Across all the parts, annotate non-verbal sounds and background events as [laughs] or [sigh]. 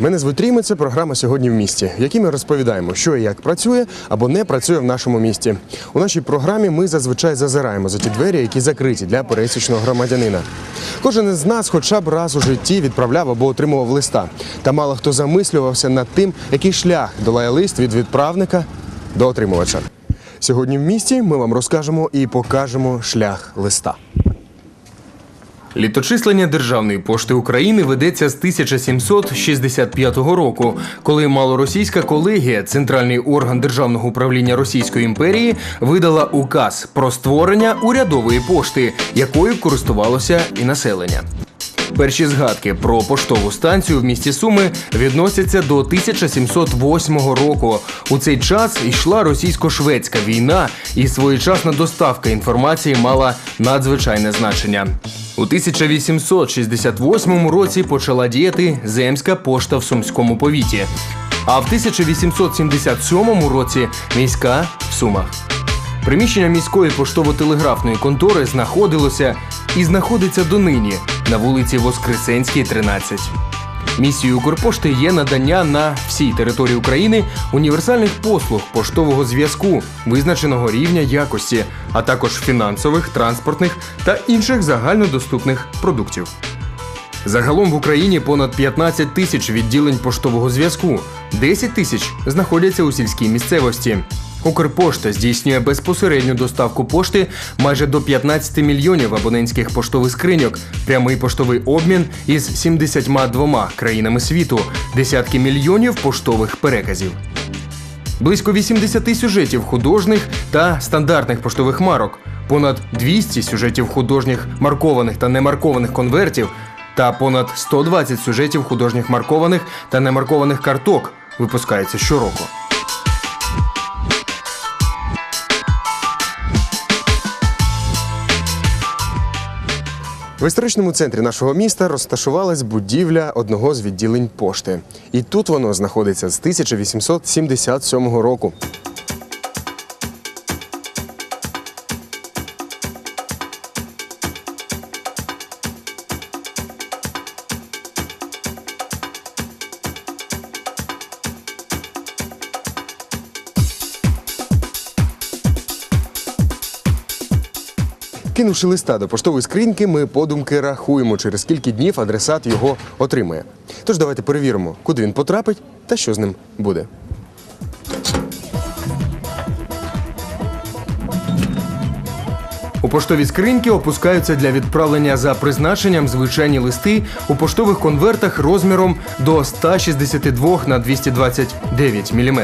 Мене звуть Ріми. Це програма сьогодні в місті, в якій ми розповідаємо, що і як працює або не працює в нашому місті. У нашій програмі ми зазвичай зазираємо за ті двері, які закриті для пересічного громадянина. Кожен із нас, хоча б раз у житті, відправляв або отримував листа. Та мало хто замислювався над тим, який шлях долає лист від відправника до отримувача. Сьогодні в місті ми вам розкажемо і покажемо шлях листа. Літочислення Державної пошти України ведеться з 1765 року, коли малоросійська колегія, центральний орган державного управління Російської імперії, видала указ про створення урядової пошти, якою користувалося і населення. Перші згадки про поштову станцію в місті Суми відносяться до 1708 року. У цей час йшла російсько-шведська війна, і своєчасна доставка інформації мала надзвичайне значення. У 1868 році почала діяти земська пошта в Сумському повіті, а в 1877 році міська в Сумах. Приміщення міської поштово-телеграфної контори знаходилося і знаходиться донині на вулиці Воскресенській, 13. Місією Укрпошти є надання на всій території України універсальних послуг поштового зв'язку визначеного рівня якості, а також фінансових, транспортних та інших загальнодоступних продуктів. Загалом в Україні понад 15 тисяч відділень поштового зв'язку, 10 тисяч знаходяться у сільській місцевості. Укрпошта здійснює безпосередню доставку пошти майже до 15 мільйонів абонентських поштових скриньок, прямий поштовий обмін із 72 країнами світу, десятки мільйонів поштових переказів. Близько 80 сюжетів художніх та стандартних поштових марок, понад 200 сюжетів художніх маркованих та немаркованих конвертів та понад 120 сюжетів художніх маркованих та немаркованих карток випускається щороку. В історичному центрі нашого міста розташувалась будівля одного з відділень пошти. І тут воно знаходиться з 1877 року. Кинувши листа до поштової скриньки, ми подумки рахуємо, через скільки днів адресат його отримає. Тож давайте перевіримо, куди він потрапить та що з ним буде. У поштові скриньки опускаються для відправлення за призначенням звичайні листи у поштових конвертах розміром до 162 на 229 мм.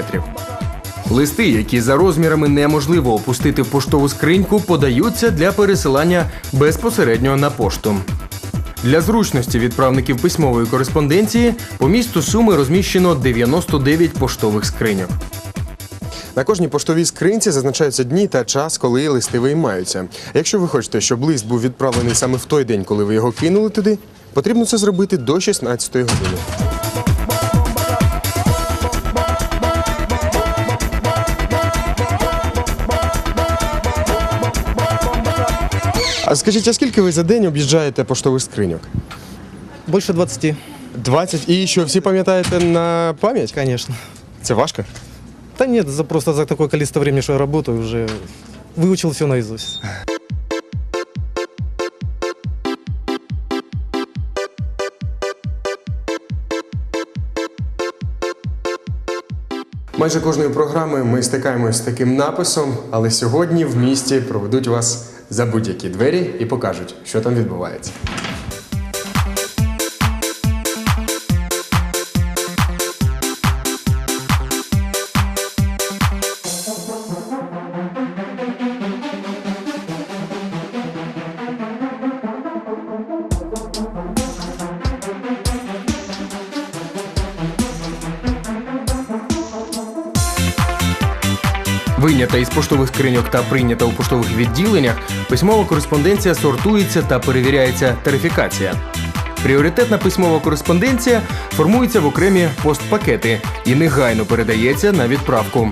Листи, які за розмірами неможливо опустити в поштову скриньку, подаються для пересилання безпосередньо на пошту. Для зручності відправників письмової кореспонденції по місту Суми розміщено 99 поштових скриньок. На кожній поштовій скринці зазначаються дні та час, коли листи виймаються. Якщо ви хочете, щоб лист був відправлений саме в той день, коли ви його кинули туди, потрібно це зробити до 16 години. А скажіть, а скільки ви за день об'їжджаєте поштових скриньок? Больше 20, 20. І що, всі пам'ятаєте на пам'ять? конечно. Це важко? Нет, за просто за такое количество времени, что я работаю, уже выучил все наизусть. Майже кожної програми ми стикаємось з таким написом, але сьогодні в місті проведуть вас за будь-які двері і покажуть, що там відбувається. Вийнята із поштових скриньок та прийнята у поштових відділеннях, письмова кореспонденція сортується та перевіряється тарифікація. Пріоритетна письмова кореспонденція формується в окремі постпакети і негайно передається на відправку.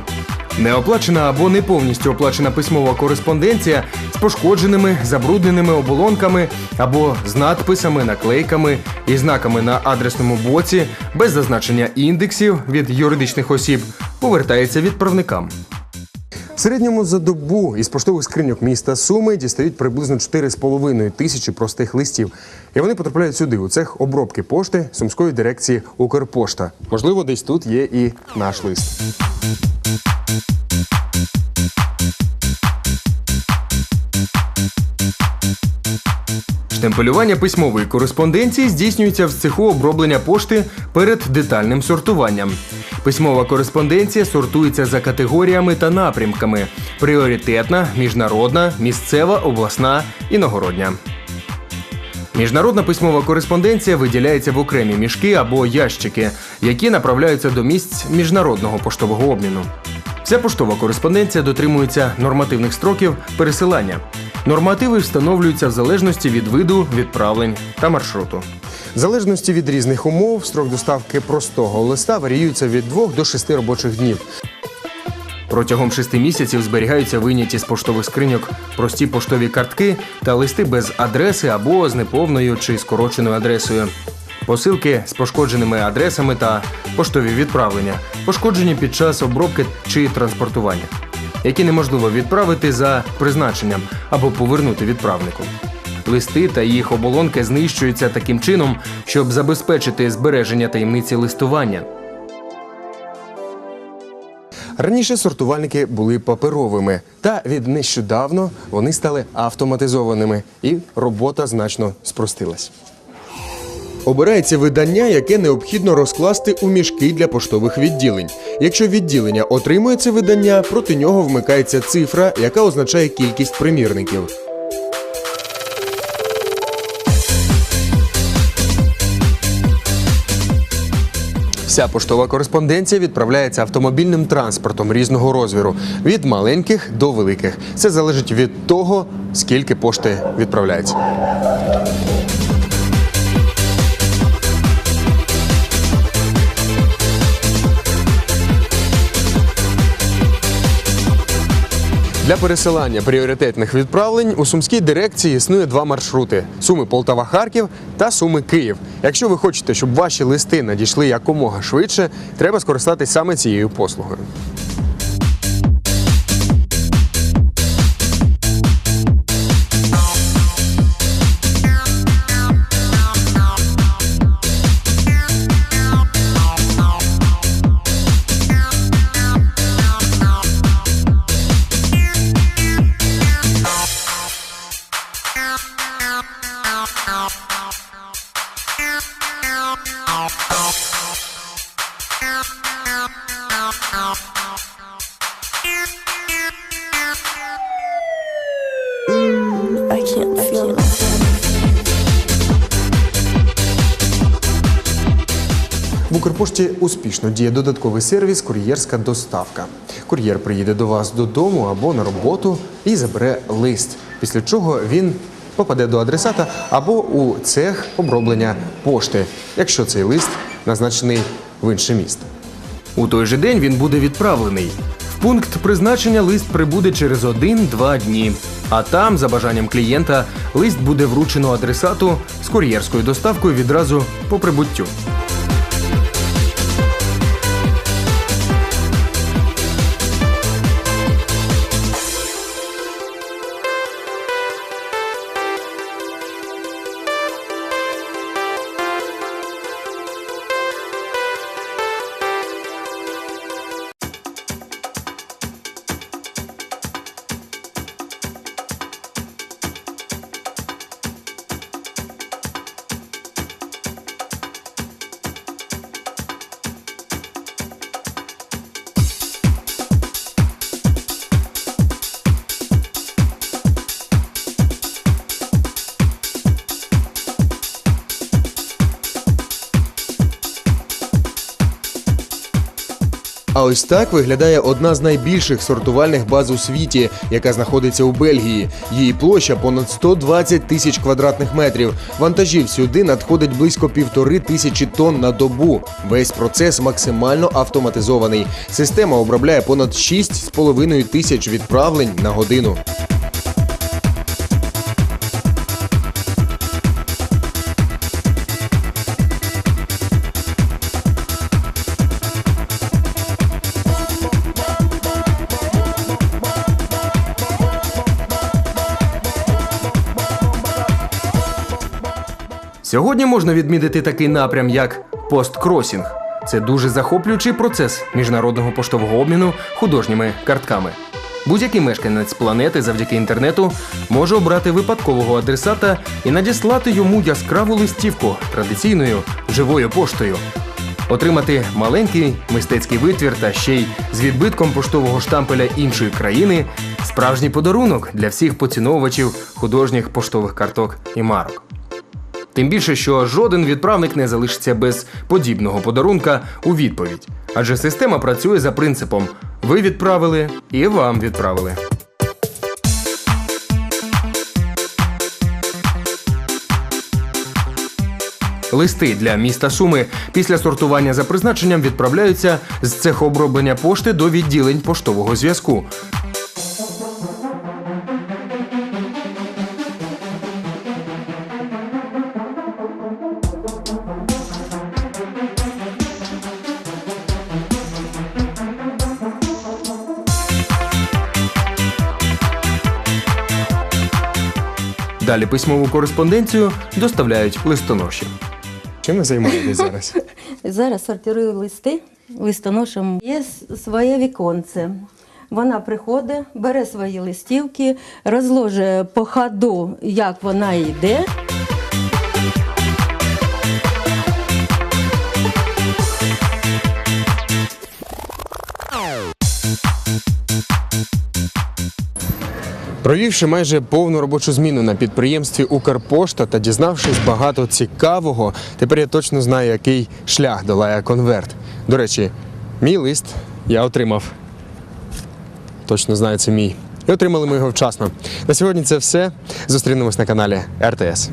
Неоплачена або не повністю оплачена письмова кореспонденція з пошкодженими, забрудненими оболонками або з надписами, наклейками і знаками на адресному боці без зазначення індексів від юридичних осіб повертається відправникам. Середньому за добу із поштових скриньок міста Суми дістають приблизно 4,5 тисячі простих листів. І вони потрапляють сюди, у цех обробки пошти сумської дирекції Укрпошта. Можливо, десь тут є і наш лист. Штемпелювання письмової кореспонденції здійснюється в цеху оброблення пошти перед детальним сортуванням. Письмова кореспонденція сортується за категоріями та напрямками: пріоритетна, міжнародна, місцева, обласна, іногородня. Міжнародна письмова кореспонденція виділяється в окремі мішки або ящики, які направляються до місць міжнародного поштового обміну. Вся поштова кореспонденція дотримується нормативних строків пересилання. Нормативи встановлюються в залежності від виду відправлень та маршруту. В залежності від різних умов, строк доставки простого листа варіюється від 2 до 6 робочих днів. Протягом шести місяців зберігаються вийняті з поштових скриньок прості поштові картки та листи без адреси або з неповною чи скороченою адресою. Посилки з пошкодженими адресами та поштові відправлення, пошкоджені під час обробки чи транспортування, які неможливо відправити за призначенням або повернути відправнику. Листи та їх оболонки знищуються таким чином, щоб забезпечити збереження таємниці листування. Раніше сортувальники були паперовими, та від нещодавно вони стали автоматизованими, і робота значно спростилась. Обирається видання, яке необхідно розкласти у мішки для поштових відділень. Якщо відділення отримує це видання, проти нього вмикається цифра, яка означає кількість примірників. Вся поштова кореспонденція відправляється автомобільним транспортом різного розміру від маленьких до великих. Це залежить від того, скільки пошти відправляється. Для пересилання пріоритетних відправлень у сумській дирекції існує два маршрути: суми Полтава-Харків та суми Київ. Якщо ви хочете, щоб ваші листи надійшли якомога швидше, треба скористатись саме цією послугою. В Укрпошті успішно діє додатковий сервіс кур'єрська доставка. Кур'єр приїде до вас додому або на роботу і забере лист, після чого він попаде до адресата або у цех оброблення пошти, якщо цей лист назначений в інше місто. У той же день він буде відправлений. В пункт призначення лист прибуде через 1-2 дні. А там, за бажанням клієнта, лист буде вручено адресату з кур'єрською доставкою відразу по прибуттю. А ось так виглядає одна з найбільших сортувальних баз у світі, яка знаходиться у Бельгії. Її площа понад 120 тисяч квадратних метрів. Вантажів сюди надходить близько півтори тисячі тонн на добу. Весь процес максимально автоматизований. Система обробляє понад 6,5 тисяч відправлень на годину. Сьогодні можна відмітити такий напрям, як посткросінг. Це дуже захоплюючий процес міжнародного поштового обміну художніми картками. Будь-який мешканець планети завдяки інтернету може обрати випадкового адресата і надіслати йому яскраву листівку традиційною живою поштою. Отримати маленький мистецький витвір та ще й з відбитком поштового штампеля іншої країни справжній подарунок для всіх поціновувачів художніх поштових карток і марок. Тим більше, що жоден відправник не залишиться без подібного подарунка у відповідь. Адже система працює за принципом: ви відправили і вам відправили. Листи для міста Суми після сортування за призначенням відправляються з цехооброблення пошти до відділень поштового зв'язку. Далі письмову кореспонденцію доставляють листоноші. Чим ви займаєтесь зараз? [laughs] Зараз сортирую листи листоношем. Є своє віконце. Вона приходить, бере свої листівки, розложує по ходу, як вона йде. Провівши майже повну робочу зміну на підприємстві Укрпошта та дізнавшись багато цікавого, тепер я точно знаю, який шлях долає конверт. До речі, мій лист я отримав. Точно знаю, це мій. І отримали ми його вчасно. На сьогодні це все. Зустрінемось на каналі РТС.